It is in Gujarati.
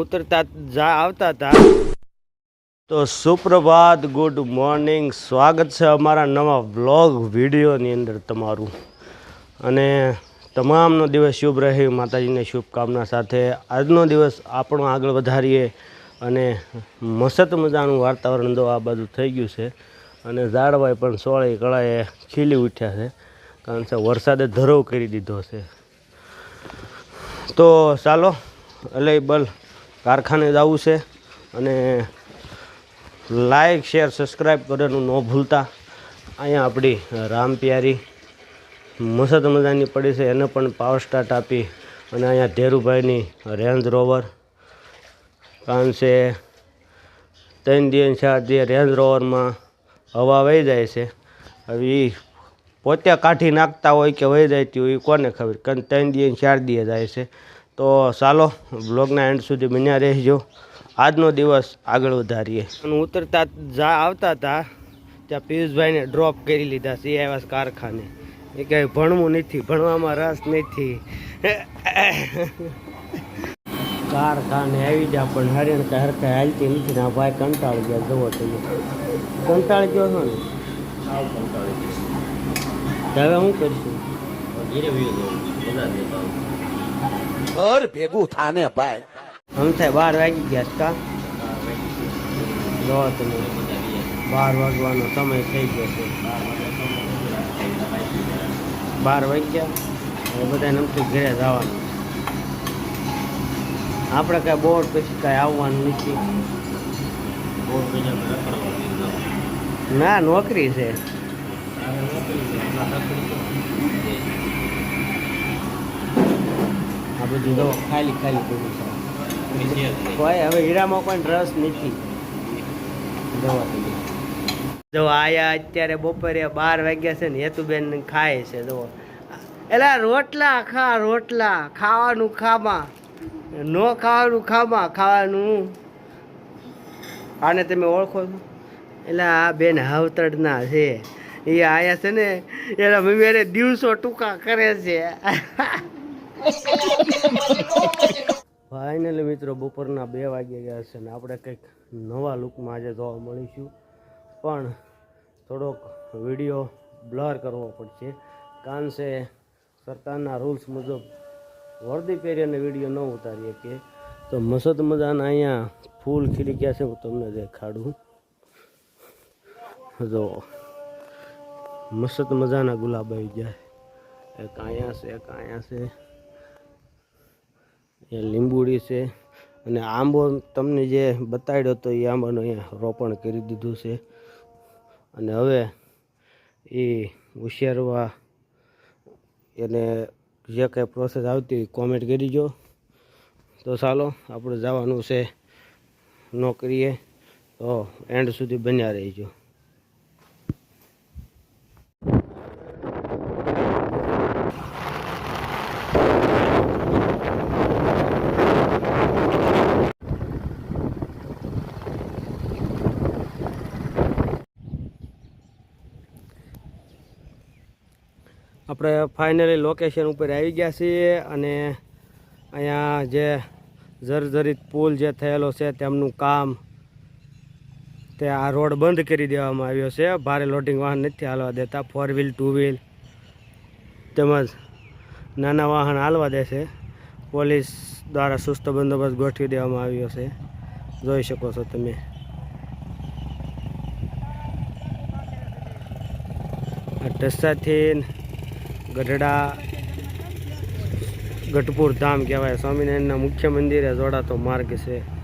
ઉતરતા જા આવતા હતા. તો સુપ્રભાત, ગુડ મોર્નિંગ. સ્વાગત છે અમારા નવા વ્લોગ વિડીયોની અંદર તમારું. અને તમામનો દિવસ શુભ રહે. માતાજીને શુભકામના સાથે આજનો દિવસ આપણો આગળ વધારીએ અને મસ્ત મજાનું વાતાવરણ તો આ બાજુ થઈ ગયું છે. અને ઝાડવાય પણ સોળે કળાએ ખીલી ઉઠ્યા છે. કારણ કે વરસાદે ધરો કરી દીધો છે. તો ચાલો અલેબલ કારખાને જવું છે અને લાઈક, શેર, સબસ્ક્રાઈબ કરવાનું ન ભૂલતા. અહીંયા આપણી રામ પ્યારી મસ્ત મજાની પડી છે, એને પણ પાવર સ્ટાર્ટ આપી અને અહીંયા ધીરુભાઈની રેન્જ રોવર કારણ છે ત્રણ દિવસ ચાર દિવસ રેન્જ રોવરમાં હવા વહી જાય છે હવે પોતે કાઢી નાખતા હોય કે વહી જતી હોય એ કોને ખબર? કારણ ત્રણ દિવસ ચાર દિવસ જાય છે. તો ચાલો બ્લોગના એન્ડ સુધી બન્યા રહેજો. આજનો દિવસ આગળ વધારીએ. અને ઉતરતા જા આવતા હતા ત્યાં પિયુષભાઈને ડ્રોપ કરી લીધા છે એ આવ્યા કારખાને. એ કહે ભણવું નથી ભણવામાં રસ નથી. કારખાને આવી જા પણ હરિયણ કાંઈ હરકાઈ હાલતી નથી ને આ ભાઈ કંટાળી ગયા જવો તમે. કંટાળી ગયો છો ને? તો હવે શું કરીશું? ઘર ભેગું થાને ભાઈ. આમ થાય બાર વાગી ગયા છે કા? જો તમે બાર વાગવાનો સમય થઈ ગયો છે. બાર વાગ્યા? હવે બધા નમતું ઘરે જવાનું આપણે કાંઈ બોર્ડ પછી કાંઈ આવવાનું નથી. ના નોકરી છે. આ બધું જો ખાલી ખાલી પડ્યું છે કોઈ હવે હીરામાં કોઈ રસ નથી દવા. જો આયા અત્યારે બપોરે બાર વાગ્યા છે ને હેતુબેન ખાય છે, જો. એલા રોટલા ખા, રોટલા. ખાવાનું ખામાં. ન ખાવાનું ખામાં, ખાવાનું. આને તમે ઓળખો છો? એટલે આ બેન હાવતડના છે. એ આયા છે ને, એના મમ્મી દિવસો ટૂંકા કરે છે. ફાઇનલી મિત્રો, બપોરના બે વાગ્યા ગયા છે ને, આપણે કંઈક નવા લુકમાં આજે જોવા મળીશું. પણ થોડોક વીડિયો બ્લર કરવો પડશે. કારણ કે સરકારના રૂલ્સ મુજબ વર્દી પહેરીને વીડિયો ન ઉતારીએ કે. તો મસત મજાના અહીંયા ફૂલ ખીલી ગયા છે, હું તમને દેખાડું. જો. મસ્ત મજાના ગુલાબ આવી જાય એક અહીંયા છે, એક અહીંયા છે. એ લીંબુડી છે. અને આંબો તમને જે બતાડ્યો હતો એ આંબાનું અહીંયા રોપણ કરી દીધું છે. અને હવે એ ઉછેરવા એને જે કંઈ પ્રોસેસ આવતી કોમેન્ટ કરીજો તો ચાલો, આપણે જવાનું છે નોકરીએ. તો એન્ડ સુધી બન્યા રહીજો. આપણે ફાઇનલી લોકેશન ઉપર આવી ગયા છીએ અને અહીંયા જે જર્જરિત પુલ જે થયેલો છે તેમનું કામ તે આ રોડ બંધ કરી દેવામાં આવ્યો છે. ભારે લોડિંગ વાહન નથી હાલવા દેતા. ફોર વ્હીલ ટુ વ્હીલ તેમજ નાના વાહન હાલવા દેશે પોલીસ દ્વારા સુસ્ત બંદોબસ્ત ગોઠવી દેવામાં આવ્યો છે. જોઈ શકો છો તમે. ઢસાથી ગઢડા ગઢપુર ધામ કહેવાય. સ્વામિનારાયણના મુખ્ય મંદિરે જોડાતો માર્ગ છે.